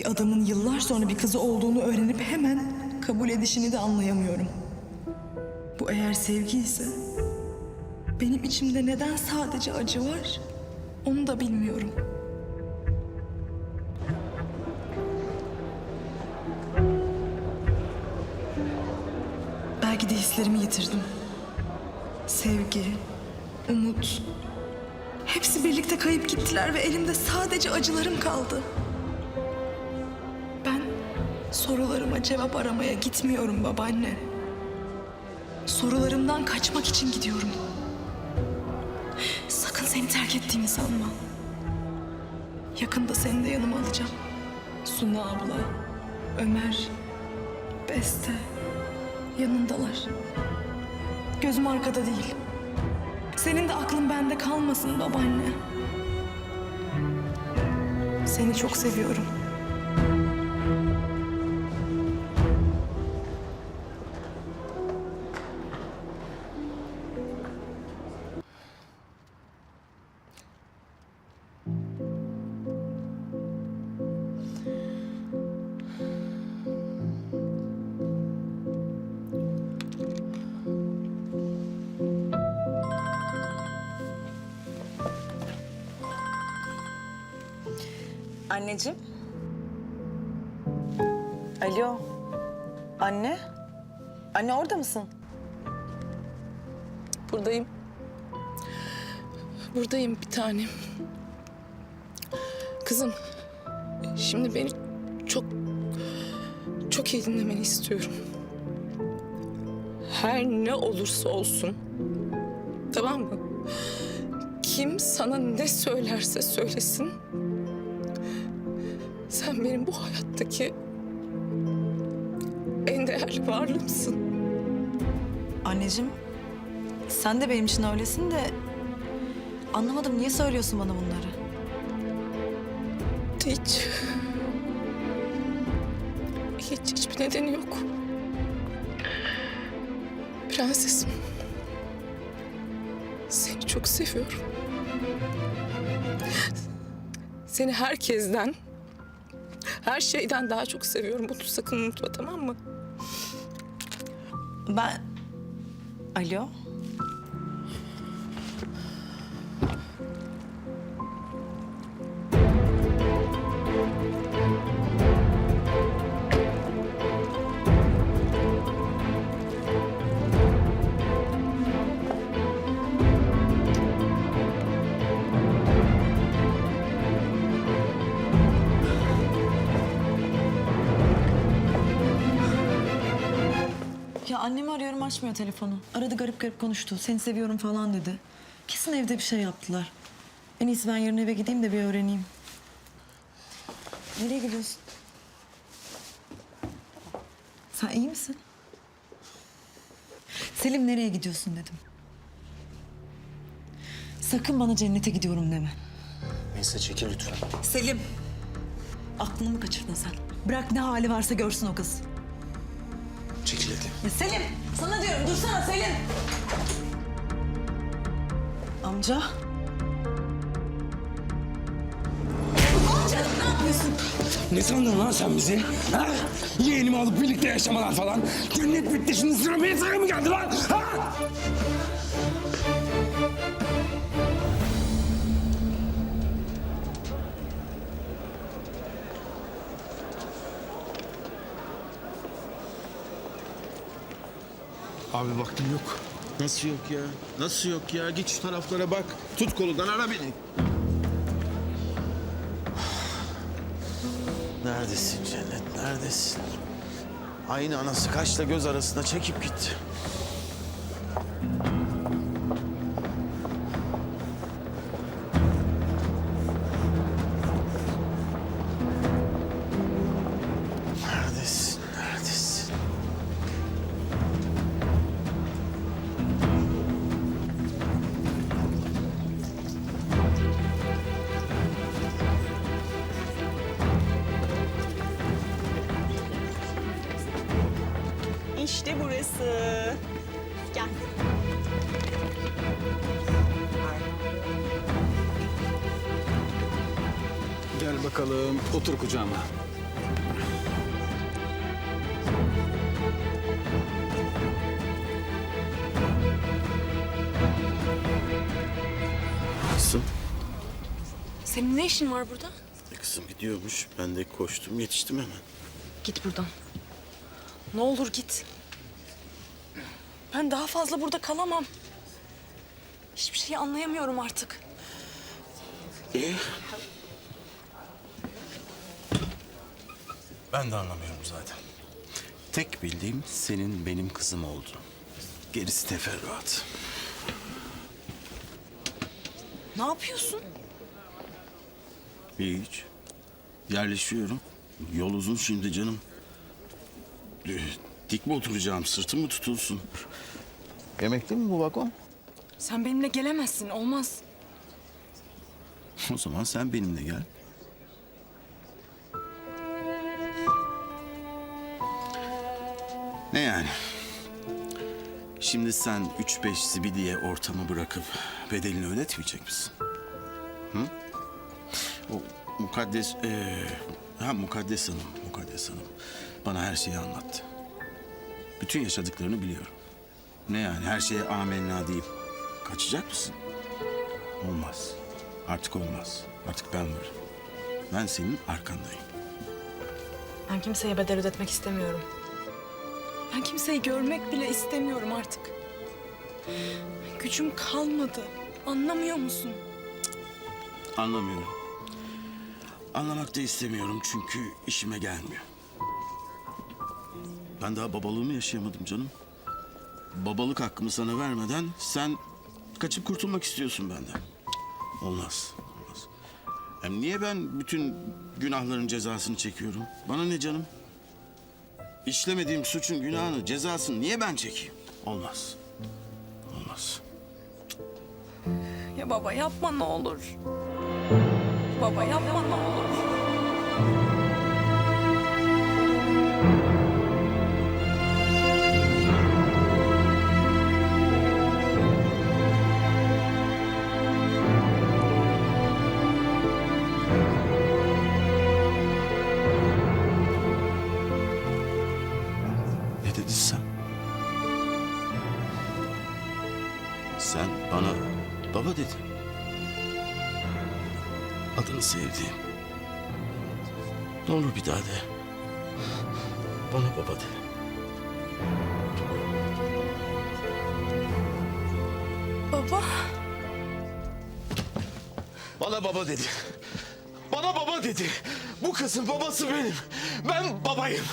Bir adamın yıllar sonra bir kızı olduğunu öğrenip hemen kabul edişini de anlayamıyorum. Bu eğer sevgi ise benim içimde neden sadece acı var onu da bilmiyorum. Belki de hislerimi yitirdim. Sevgi, umut, hepsi birlikte kayıp gittiler ve elimde sadece acılarım kaldı. Sorularıma cevap aramaya gitmiyorum babaanne. Sorularımdan kaçmak için gidiyorum. Sakın seni terk ettiğimi sanma. Yakında seni de yanıma alacağım. Suna abla, Ömer, Beste yanındalar. Gözüm arkada değil. Senin de aklın bende kalmasın babaanne. Seni çok seviyorum. Anneciğim. Alo. Anne. Anne orada mısın? Buradayım. Buradayım bir tanem. Kızım, şimdi beni çok, çok iyi dinlemeni istiyorum. Her ne olursa olsun, tamam mı? Kim sana ne söylerse söylesin, benim bu hayattaki en değerli varlığımsın. Anneciğim. Sen de benim için öylesin de... Anlamadım niye söylüyorsun bana bunları? Hiç. Hiç hiçbir nedeni yok. Prensesim. Seni çok seviyorum. Seni herkesten, her şeyden daha çok seviyorum. Bunu sakın unutma tamam mı? Ben... Alo. Annemi arıyorum açmıyor telefonu. Aradı garip garip konuştu. Seni seviyorum falan dedi. Kesin evde bir şey yaptılar. En iyisi ben yarın eve gideyim de bir öğreneyim. Nereye gidiyorsun? Sen iyi misin? Selim nereye gidiyorsun dedim. Sakın bana cennete gidiyorum deme. Neyse çekil lütfen. Selim. Aklını mı kaçırdın sen? Bırak ne hali varsa görsün o kız. Çekil hadi. Ya Selim, sana diyorum dursana Selim. Amca. Amca ne yapıyorsun? Ne sandın lan sen bizi? Ha? Yeğenimi alıp birlikte yaşamalar falan. Cennet bitti şimdi sıra benim sıra mı geldi lan? Ha? Abi vaktim yok. Nasıl yok ya? Nasıl yok ya? Git şu taraflara bak. Tut kolundan ara beni. Neredesin Cennet? Neredesin? Aynı anası kaşla göz arasında çekip gitti. İşte burası. Gel. Gel bakalım, otur kucağıma. Kızım. Senin ne işin var burada? E kızım gidiyormuş. Ben de koştum, yetiştim hemen. Git buradan. Ne olur git. Ben daha fazla burada kalamam. Hiçbir şeyi anlayamıyorum artık. İyi. Ben de anlamıyorum zaten. Tek bildiğim senin benim kızım oldu. Gerisi teferruat. Ne yapıyorsun? Hiç. Yerleşiyorum. Yol uzun şimdi canım. Dik mi oturacağım, sırtım mı tutulsun? Yemekli mi bu vagon? Sen benimle gelemezsin. Olmaz. O zaman sen benimle gel. Ne yani? Şimdi sen üç beş zibidiye ortamı bırakıp bedelini ödetmeyecek misin? Hı? O mukaddes... ee, ha mukaddes hanım, mukaddes hanım. Bana her şeyi anlattı. Bütün yaşadıklarını biliyorum. Ne yani her şeye amenna deyip kaçacak mısın? Olmaz. Artık olmaz. Artık ben varım. Ben senin arkandayım. Ben kimseye bedel ödetmek istemiyorum. Ben kimseyi görmek bile istemiyorum artık. Gücüm kalmadı. Anlamıyor musun? Anlamıyorum. Anlamak da istemiyorum çünkü işime gelmiyor. Ben daha babalığımı yaşayamadım canım. Babalık hakkımı sana vermeden sen kaçıp kurtulmak istiyorsun benden. Olmaz. Olmaz. Hem niye ben bütün günahların cezasını çekiyorum? Bana ne canım? İşlemediğim suçun günahını, cezasını niye ben çekeyim? Olmaz. Olmaz. Ya baba yapma ne olur. Baba yapma ne olur. Baba dedin. Adını sevdiğim. Ne olur bir daha de. Bana baba de. Baba. Bana baba dedi. Bana baba dedi. Bu kızın babası benim. Ben babayım.